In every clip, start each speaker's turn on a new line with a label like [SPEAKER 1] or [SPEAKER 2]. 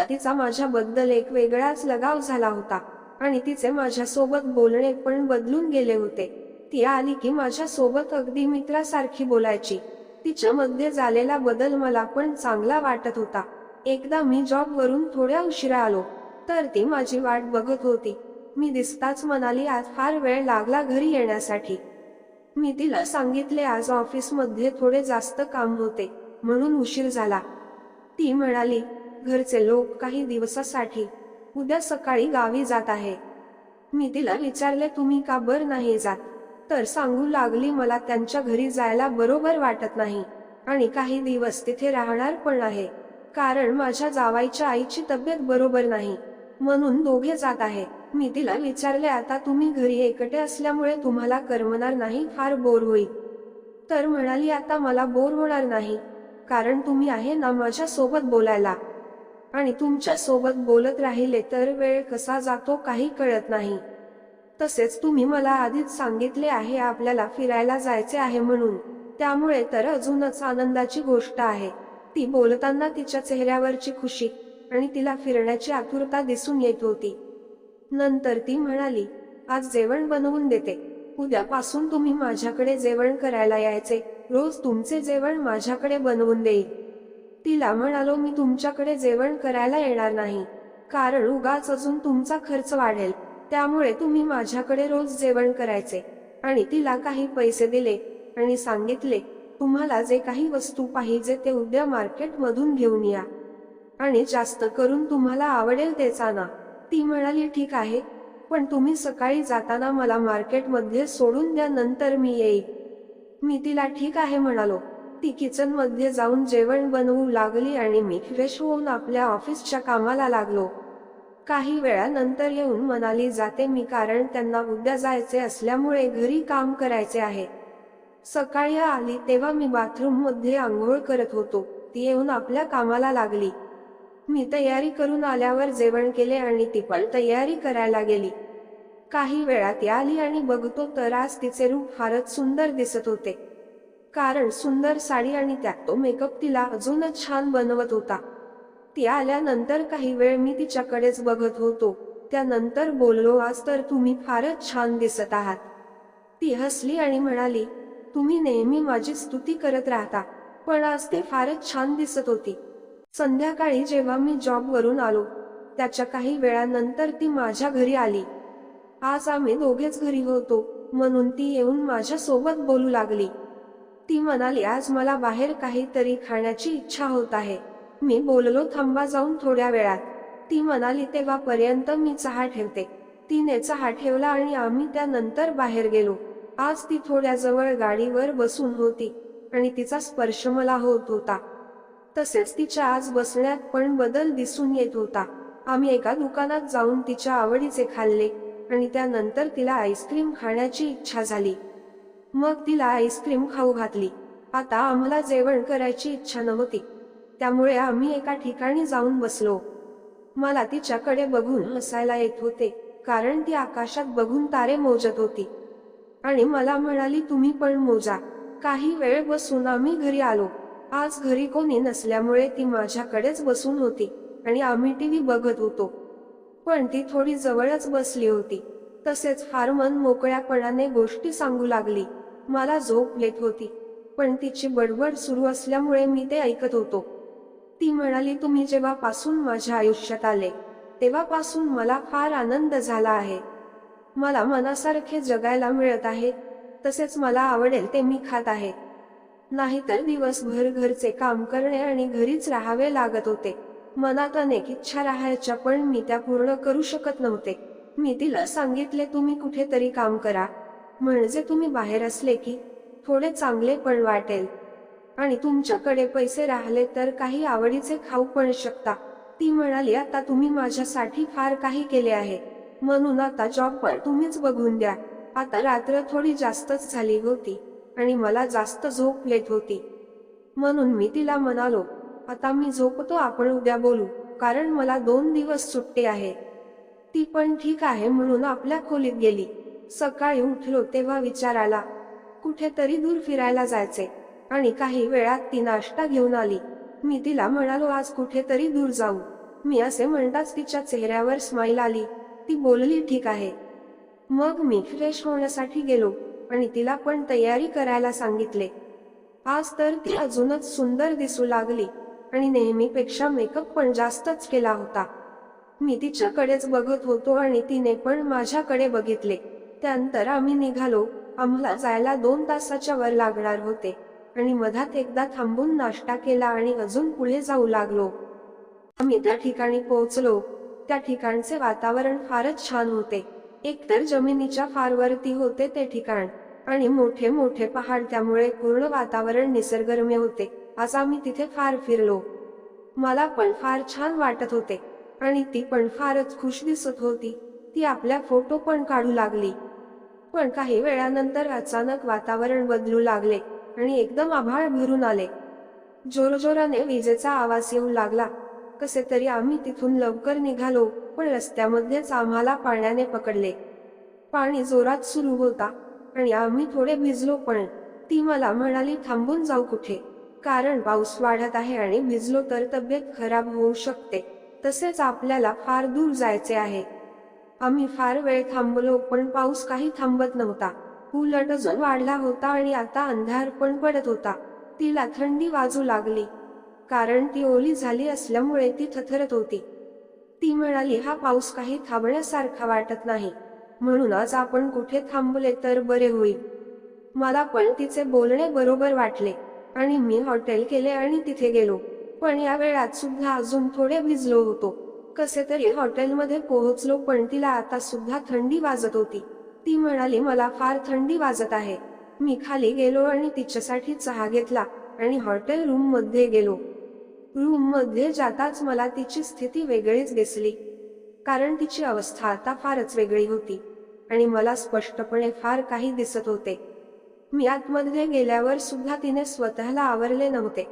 [SPEAKER 1] तिचा माझ्याबद्दल एक वेगळाच लगाव झाला होता आणि तिचे माझ्यासोबत बोलणे पण बदलून गेले होते. ती आली की माझ्यासोबत अगदी मित्रासारखी बोलायची. तिच्यामध्ये झालेला बदल मला पण चांगला वाटत होता. एकदा मी जॉब वरून थोड्या उशिरा आलो तर ती माझी वाट बघत होती. मी दिसताच म्हणाली आज फार वेळ लागला घरी येण्यासाठी. मी तिला सांगितले आज ऑफिसमध्ये थोडे जास्त काम होते म्हणून उशीर झाला. ती म्हणाली घरचे लोक काही दिवसासाठी उद्या सकाळी गावी जात आहे. मी तिला विचारले तुम्ही का बर नाही जात? तर सांगू लागली मला त्यांच्या घरी जायला बरोबर वाटत नाही आणि काही दिवस तिथे राहणार पण आहे. कारण माझ्या जावाईच्या आईची तब्येत बरोबर नाही. म्हणून दोघे जात आहे. मी तिला विचारले आता तुम्ही घरी एकटे असल्यामुळे तुम्हाला करमणार नाही फार बोर होईल. तर म्हणाली आता मला बोर होणार नाही. कारण तुम्ही आहे ना माझ्या सोबत बोलायला. आणि तुमच्यासोबत बोलत राहिले तर वेळ कसा जातो काही कळत नाही. तसेच तुम्ही मला आधीच सांगितले आहे आपल्याला फिरायला जायचे आहे म्हणून. त्यामुळे तर अजूनच आनंदाची गोष्ट आहे. ती बोलताना तिच्या चेहऱ्यावरची खुशी आणि तिला फिरण्याची आतुरता दिसून येत होती. नंतर ती म्हणाली आज जेवण बनवून देते. उद्यापासून तुम्ही माझ्याकडे जेवण करायला यायचे. रोज तुमचे जेवण माझ्याकडे बनवून देईल. तिला म्हणालो मी तुमच्याकडे जेवण करायला येणार नाही. कारण उगाच अजून तुमचा खर्च वाढेल. त्यामुळे तुम्ही माझ्याकडे रोज जेवण करायचे. आणि तिला काही पैसे दिले आणि सांगितले तुम्हाला जे काही वस्तू पाहिजे ते उद्या मार्केटमधून घेऊन या. आणि जास्त करून तुम्हाला आवडेल तेच आणा. ती म्हणाली ठीक आहे. पण तुम्ही सकाळी जाताना मला मार्केटमध्ये सोडून द्या नंतर मी येईल मी तिला ठीक आहे म्हणालो. ती किचनमध्ये जाऊन जेवण बनवू लागली आणि मी फ्रेश होऊन आपल्या ऑफिसच्या कामाला लागलो. काही वेळानंतर येऊन मनाली जाते मी कारण त्यांना उद्या जायचे असल्यामुळे घरी काम करायचे आहे. सकाळी आली तेव्हा मी बाथरूममध्ये आंघोळ करत होतो. ती येऊन आपल्या कामाला लागली. मी तयारी करून आल्यावर जेवण केले आणि ती पण तयारी करायला गेली. काही वेळात ती आली आणि बघतो तर आज तिचे रूप फारच सुंदर दिसत होते. कारण सुंदर साडी आणि त्यात तो मेकअप तिला अजूनच छान बनवत होता. ती आल्यानंतर काही वेळ मी तिच्याकडेच बघत होतो. त्यानंतर बोललो आज तर तुम्ही फारच छान दिसत आहात. ती हसली आणि म्हणाली तुम्ही नेहमी माझी स्तुती करत राहता पण आज ते फारच छान दिसत होती. संध्याकाळी जेव्हा मी जॉबवरून आलो त्याच्या काही वेळानंतर ती माझ्या घरी आली. आज आम्ही दोघेच घरी होतो म्हणून ती येऊन माझ्यासोबत बोलू लागली. ती म्हणाली आज मला बाहेर काहीतरी खाण्याची इच्छा होत आहे. मी बोललो थांबा जाऊन थोड्या वेळात. ती म्हणाली तेव्हापर्यंत मी चहा ठेवते. तिने चहा ठेवला आणि आम्ही त्यानंतर बाहेर गेलो. आज ती थोड्या जवळ गाडीवर बसून होती आणि तिचा स्पर्श मला होत होता. तसेच तिच्या आज बसण्यात पण बदल दिसून येत होता. आम्ही एका दुकानात जाऊन तिच्या आवडीचे खाल्ले आणि त्यानंतर तिला आईस्क्रीम खाण्याची इच्छा झाली. मग तिला आईस्क्रीम खाऊ घातली. आता आम्हाला जेवण करायची इच्छा नव्हती. त्यामुळे आम्ही एका ठिकाणी जाऊन बसलो. मला तिच्याकडे बघून हसायला येत होते कारण ती आकाशात बघून तारे मोजत होती. आणि मला म्हणाली तुम्ही पण मोजा. काही वेळ बसून आम्ही घरी आलो. आज घरी कोणी नसल्यामुळे ती माझ्याकडेच बसून होती आणि आम्ही टीव्ही बघत होतो. पण ती थोडी जवळच बसली होती. तसेच फार मन मोकळ्यापणाने गोष्टी सांगू लागली. मला झोप येत होती. पण तिची बडबड सुरू असल्यामुळे मी ते ऐकत होतो. ती म्हणाली तुम्ही जेव्हापासून माझ्या आयुष्यात आले तेव्हापासून मला फार आनंद झाला आहे. मला मनासारखे जगायला मिळत आहे. तसेच मला आवडेल ते मी खात आहे. नाहीतर दिवसभर घरचे काम करणे आणि घरीच राहावे लागत होते. मनात अनेक इच्छा राहायच्या पण मी त्या पूर्ण करू शकत नव्हते. मी तिला सांगितले तुम्ही कुठेतरी काम करा. म्हणजे तुम्ही बाहेर असले की थोडे चांगले पण वाटेल. आणि तुमच्याकडे पैसे राहिले तर काही आवडीचे खाऊ पण शकता. ती म्हणाली आता तुम्ही माझ्यासाठी फार काही केले आहे. म्हणून आता जॉब पण तुम्हीच बघून द्या. आता रात्र थोडी जास्तच झाली होती आणि मला जास्त झोप येत होती. म्हणून मी तिला म्हणालो आता मी झोपतो आपण उद्या बोलू. कारण मला दोन दिवस सुट्टी आहे. ती पण ठीक आहे म्हणून आपल्या खोलीत गेली. सकाळी उठलो तेव्हा विचार आला कुठेतरी दूर फिरायला जायचे. आणि काही वेळात ती नाश्ता घेऊन आली. मी तिला म्हणालो आज कुठेतरी दूर जाऊ. मी असे म्हणताच तिच्या चेहऱ्यावर स्माईल आली. ती बोलली ठीक आहे. मग मी फ्रेश होण्यासाठी गेलो आणि तिला पण तयारी करायला सांगितले. आज तर ती अजूनच सुंदर दिसू लागली आणि नेहमीपेक्षा मेकअप पण जास्तच केला होता. मी तिच्याकडेच बघत होतो आणि तिने पण माझ्याकडे बघितले. त्यानंतर आम्ही निघालो. आम्हाला जायला दोन तासाच्या वर लागणार होते. आणि मधात एकदा थांबून नाश्ता केला आणि अजून पुढे जाऊ लागलो. आम्ही त्या ठिकाणी पोहोचलो. त्या ठिकाणचे वातावरण फारच छान होते. एकतर जमिनीच्या फार वरती होते ते ठिकाण. आणि मोठे मोठे पहाड त्यामुळे पूर्ण वातावरण निसर्गरम्य होते. आज आम्ही तिथे फार फिरलो. मला पण फार छान वाटत होते. आणि ती पण फारच खुश दिसत होती. ती आपल्या फोटो पण काढू लागली. पण काही वेळानंतर अचानक वातावरण बदलू लागले आणि एकदम आभाळ भरून आले. जोरजोराने विजेचा आवाज येऊ लागला. कसे तरी आम्ही तिथून लवकर निघालो पण रस्त्यामध्येच आम्हाला पाण्याने पकडले. पाणी जोरात सुरू होता आणि आम्ही थोडे भिजलो पण. ती मला म्हणाली थांबून जाऊ कुठे? कारण पाऊस वाढत आहे आणि भिजलो तर तब्येत खराब होऊ शकते. तसेच आपल्याला फार दूर जायचे आहे. आम्ही फार वेळ थांबलो पण पाऊस काही थांबत नव्हता. उलट अजून वाढला होता आणि आता अंधार पण पडत होता. तिला थंडी वाजू लागली. कारण ती ओली झाली असल्यामुळे ती थथरत होती. ती म्हणाली हा पाऊस काही थांबण्यासारखा वाटत नाही. म्हणून आज आपण कुठे थांबले तर बरे होईल. मला पण तिचे बोलणे बरोबर वाटले. आणि मी हॉटेल केले आणि तिथे गेलो. पण या वेळात सुद्धा अजून थोडे भिजलो होतो. कसे तरी हॉटेलमध्ये पोहोचलो पण तिला आता सुद्धा थंडी वाजत होती. ती म्हणाली मला फार थंडी वाजत आहे. मी खाली गेलो आणि तिच्यासाठी चहा घेतला आणि हॉटेल रूममध्ये गेलो. रूममध्ये जाताच मला तिची स्थिती वेगळीच दिसली. कारण तिची अवस्था आता फारच वेगळी होती आणि मला स्पष्टपणे फार काही दिसत होते. मी आतमध्ये गेल्यावर सुद्धा तिने स्वतःला आवरले नव्हते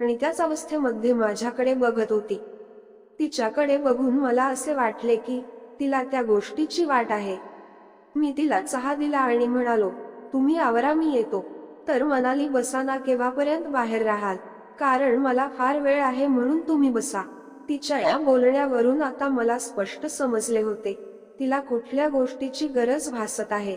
[SPEAKER 1] आणि त्याच अवस्थेमध्ये माझ्याकडे बघत होती. तिच्याकडे बघून मला असे वाटले की तिला त्या गोष्टीची वाट आहे. मी तिला चहा दिला आणि म्हणालो तुम्ही आवरा मी येतो. तर मनाली बसाना केव्हापर्यंत बाहेर राहाल? कारण मला फार वेळ आहे म्हणून तुम्ही बसा. तिच्या या बोलण्यावरून आता मला स्पष्ट समजले होते. तिला कुठल्या गोष्टीची गरज भासत आहे?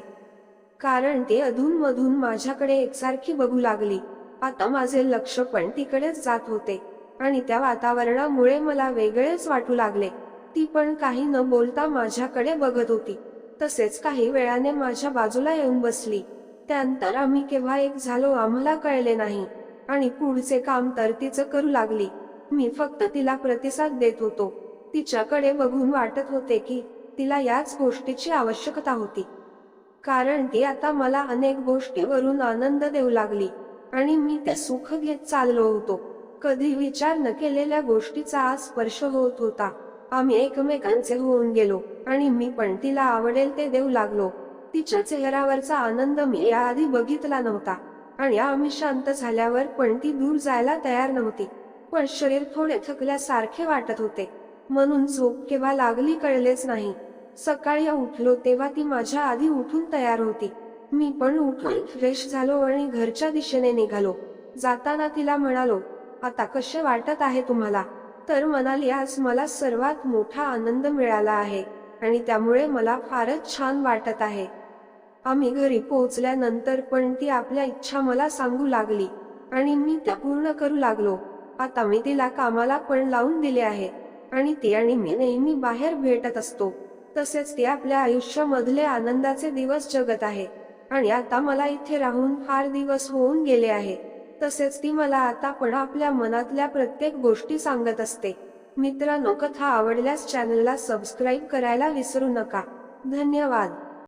[SPEAKER 1] कारण ती अधूनमधून माझ्याकडे एकसारखी बघू लागली. आता माझे लक्ष पण तिकडेच जात होते. आणि त्या वातावरणामुळे मला वेगळेच वाटू लागले. ती पण काही न बोलता माझ्याकडे बघत होती. तसेच काही वेळाने माझ्या बाजूला येऊन बसली. त्यानंतर आम्ही केव्हा एक झालो आम्हाला कळले नाही. आणि पुढचे काम तर तिचं करू लागली. मी फक्त तिला प्रतिसाद देत होतो. तिच्याकडे बघून वाटत होते की तिला याच गोष्टीची आवश्यकता होती. कारण ती आता मला अनेक गोष्टीवरून आनंद देऊ लागली. आणि मी ते सुख घेत चाललो होतो. कधी विचार न केलेल्या गोष्टीचा आज स्पर्श होत होता. आम्ही एकमेकांचे होऊन गेलो आणि मी पण तिला आवडेल ते देऊ लागलो. तिच्या चेहऱ्यावरचा आनंद मी याआधी बघितला नव्हता. आणि आम्ही शांत झाल्यावर पण ती दूर जायला तयार नव्हती. पण शरीर थोडे थकल्यासारखे वाटत होते. म्हणून झोप केव्हा लागली कळलेच नाही. सकाळी उठलो तेव्हा ती माझ्या आधी उठून तयार होती. मी पण उठून फ्रेश झालो आणि घरच्या दिशेने निघालो. जाताना तिला म्हणालो आता कसे वाटत आहे तुम्हाला? तर म्हणाली आज मला सर्वात मोठा आनंद मिळाला आहे आणि त्यामुळे मला फारच छान वाटत आहे. आम्ही घरी पोहोचल्यानंतर पण ती आपल्या इच्छा मला सांगू लागली आणि मी त्या पूर्ण करू लागलो. आता मी तिला कामाला पण लावून दिले आहे आणि ती आणि मी नेहमी बाहेर भेटत असतो. तसेच ती आपल्या आयुष्यामधले आनंदाचे दिवस जगत आहे आणि आता मला इथे राहून फार दिवस होऊन गेले आहे. तसेच ती मला आता पण आपल्या मनातल्या प्रत्येक गोष्टी सांगत असते. मित्रांनो कथा आवडल्यास चॅनलला सबस्क्राईब करायला विसरू नका. धन्यवाद.